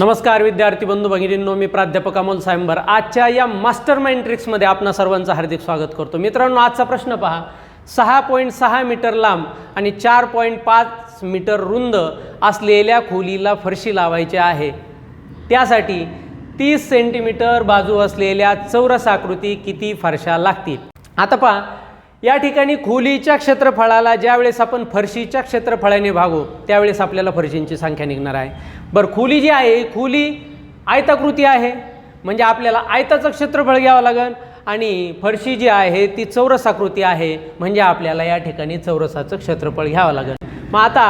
नमस्कार विद्यार्थी बंधू भगिनींनो मी प्राध्यापक अमोल सायंबर आजच्या या मास्टर माइंड ट्रिक्समध्ये आपणा सर्वांचं हार्दिक स्वागत करतो. मित्रांनो आजचा प्रश्न पहा. सहा पॉईंट सहा मीटर लांब आणि चार पॉईंट पाच मीटर रुंद असलेल्या खोलीला फरशी लावायची आहे. त्यासाठी तीस सेंटीमीटर बाजू असलेल्या चौरस आकृती किती फरशा लागतील? आता पहा या ठिकाणी खोलीच्या क्षेत्रफळाला ज्यावेळेस आपण फरशीच्या क्षेत्रफळाने भागू त्यावेळेस आपल्याला फरशींची संख्या निघणार आहे. बरं खोली जी आहे खोली आयताकृती आहे. म्हणजे आपल्याला आयताचं क्षेत्रफळ घ्यावं लागेल आणि फरशी जी आहे ती चौरसाकृती आहे. म्हणजे आपल्याला या ठिकाणी चौरसाचं क्षेत्रफळ घ्यावं लागेल. मग आता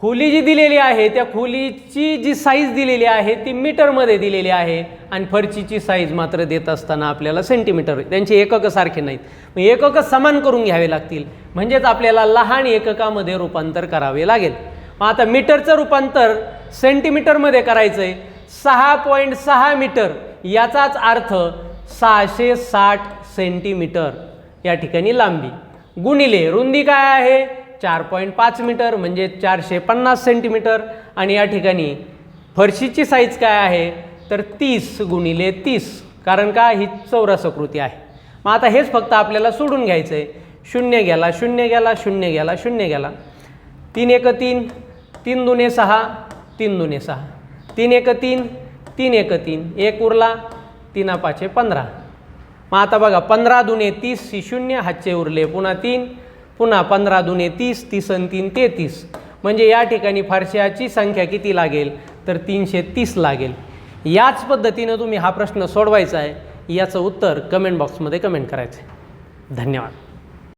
खोली जी दिलेली आहे त्या खोलीची जी साईज दिलेली आहे ती मीटरमध्ये दिलेली आहे. आणि फरशीची साईज मात्र देत असताना आपल्याला सेंटीमीटर त्यांचे एककं सारखे नाहीत. मग एककं समान करून घ्यावे लागतील. म्हणजेच आपल्याला लहान एककामध्ये रूपांतर करावे लागेल. मग आता मीटरचं रूपांतर सेंटीमीटरमध्ये करायचं आहे सहा पॉईंट सहा मीटर याचाच अर्थ सहाशे साठ सेंटीमीटर या ठिकाणी लांबी. गुणिले रुंदी काय आहे? चार पॉईंट पाच मीटर म्हणजे चारशे पन्नास सेंटीमीटर. आणि या ठिकाणी फरशीची साईज काय आहे? तर तीस गुणिले तीस. कारण का? ही चौरसाकृती आहे. मग आता हेच फक्त आपल्याला सोडून घ्यायचं आहे शून्य गेला शून्य गेला शून्य गेला शून्य गेला तीन एक तीन तीन दुने सहा तीन दुने सहा. तीन एक तीन तीन एक तीन. एक उरला तीना पाचे पंधरा. मग आता बघा पंधरा दुने तीस ही शून्य हातचे उरले पुन्हा तीन. पुन्हा पंधरा दुने तीस तीस आणि तीन तेहतीस. म्हणजे या ठिकाणी फारशाची संख्या किती लागेल? तर तीनशे तीस लागेल. याच पद्धतीनं तुम्ही हा प्रश्न सोडवायचा आहे. याचं उत्तर कमेंट बॉक्समध्ये कमेंट करायचं आहे. धन्यवाद.